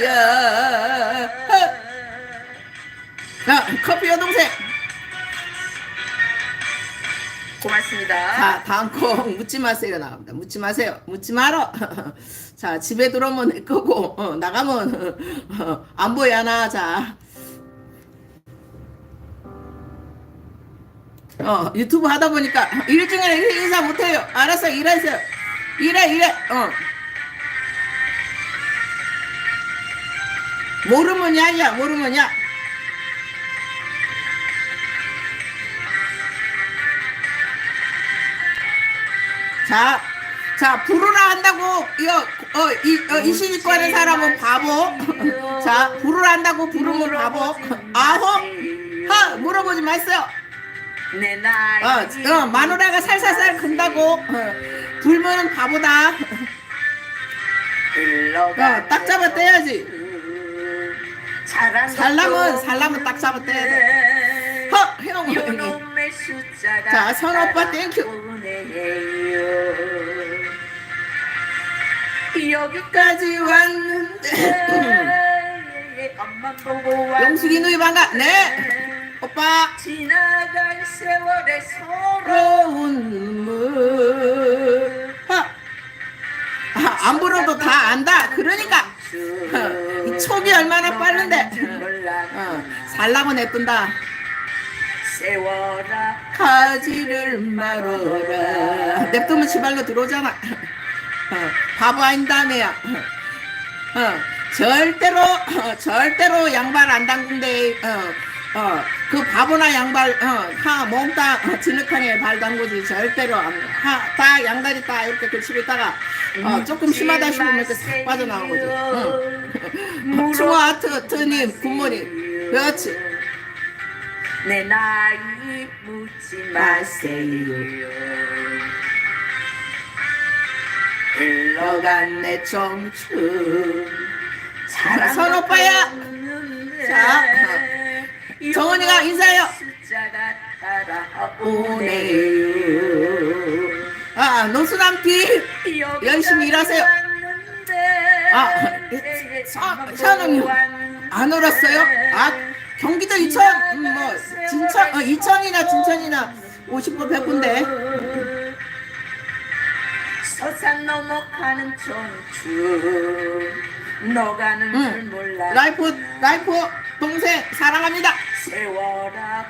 이야. 자, 커피 여동생. 고맙습니다. 자, 다음 곡 묻지 마세요 나옵니다. 묻지 마세요. 묻지 말어. 자, 집에 들어오면 내 거고 어, 나가면 어, 안 보여나. 자. 어, 유튜브 하다 보니까 일 중에 인사 못 해요. 알았어. 일하세요. 일해, 일해. 어. 모르면 야야, 모르면 야. 자, 자, 부르라 한다고, 이거, 어, 이, 어, 이시니과는 사람은 바보. 자, 부르라 한다고 부르면 바보. 아홉, 하, 물어보지 마세요. 내 나이 어, 어, 마누라가 살살살 큰다고. 어, 불면은 바보다. 어, 딱 잡아 떼야지. 살람은, 살람은 딱 잡아 떼야 돼. 허, 형. 요놈의 숫자가 자, 선 오빠 땡큐. 여기까지 까지 왔는데. 앞만 보고 왔는데 영숙이 누이 반가. 네. 오빠. 지나간 세월의 서로 부러운 눈물. 하. 아, 안 불어도 다 안다. 그러니까. 어, 이 촉이 얼마나 빠른데. 어, 살라고 내뿐다. 세워라 가지를 말어라. 냅두면 지발로 들어오잖아. 어, 바보 아닌다며요. 어, 절대로, 어, 절대로 양발 안 담근데, 어, 어, 그 바보나 양발, 어, 하, 어, 진흙탕에 발 담그지, 절대로 안, 하, 딱, 양다리 딱, 이렇게 걸치고 있다가, 어, 조금 심하다 싶으면 이렇게 싹 빠져나온 거지. 응. 충호 아트, 트님, 굿모닝. 그렇지. 내 나이 묻지 마세요 흘러간 내 청춘. 선 오빠야. 자, 정원이가 인사해요. 오네요. 따라오네요 아, 노수남티. 열심히 일하세요. 아, 아, 샤노님 안 울었어요? 아, 경기도 이천, 음, 뭐, 진천, 어, 이천이나 진천이나 50분 100분데. 서산 넘어가는 청춘 너가는 줄 응. 몰라 라이프, 라이프, 동생, 사랑합니다. 세워라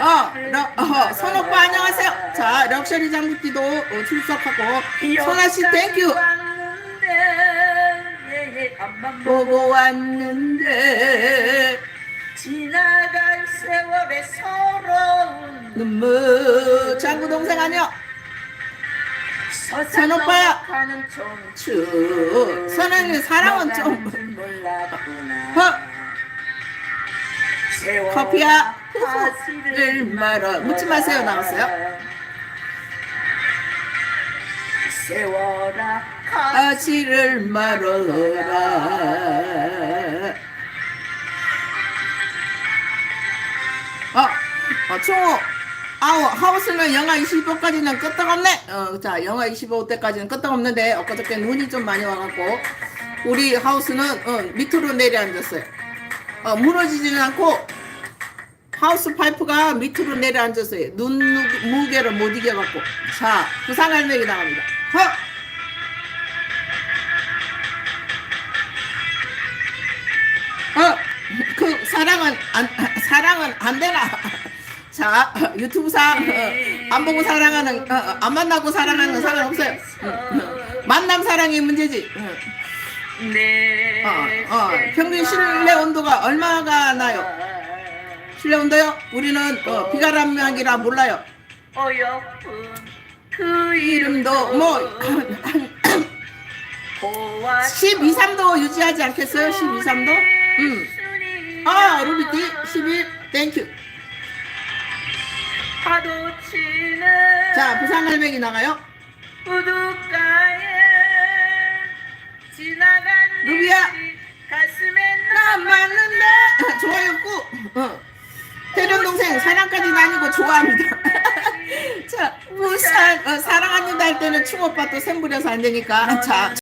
어, 러, 어, 선오빠 안녕하세요. 자, 럭셔리 장비띠도 어, 출석하고, 선아 씨 땡큐. 왔는데 앞만 보고 왔는데, 지나갈 세월의 서러운 눈물, 장구 동생 선오빠야. 넘어가는 청춘 추, 선생님 사랑은 좀, 몰랐구나. 허, 세워라 커피야. 가지를 말아. 묻지 마세요, 나왔어요. 세워라 아지를 말어라. 어, 어, 총호. 아우, 하우스는 영하 25까지는 끄떡없네. 어, 자, 영하 25대까지는 끄떡없는데, 엊그저께 눈이 좀 많이 와갖고, 우리 하우스는, 어, 밑으로 내려앉았어요. 어, 무너지지는 않고, 하우스 파이프가 밑으로 내려앉았어요. 눈 무- 무게를 못 이겨갖고. 자, 부상할매기 나갑니다. 허! 어, 그 사랑은 안 사랑은 안 되나? 자, 유튜브상 어, 안 보고 사랑하는 어, 어, 안 만나고 사랑하는 사람 없어요. 응, 응. 만남 사랑이 문제지. 응. 내 어, 어, 평균 실내 온도가 얼마가 나요? 실내 온도요? 우리는 어, 비가람약이라 몰라요. 어여쁜 그 이름도 뭐 보아 12, 3도 유지하지 않겠어요? 12, 3도? 음. 아, 루비티 11. 땡큐. 파도 치는 자, 부산갈매기 나가요. 우두가에 지나간 루비야. 가슴에 나 맞는데. 좋아요 꾹. 어. 태련 동생 사랑까지 나뉘고 좋아합니다. 자 부산 어, 사랑합니다 할 때는 충오빠 또 샘부려서 안 되니까. 자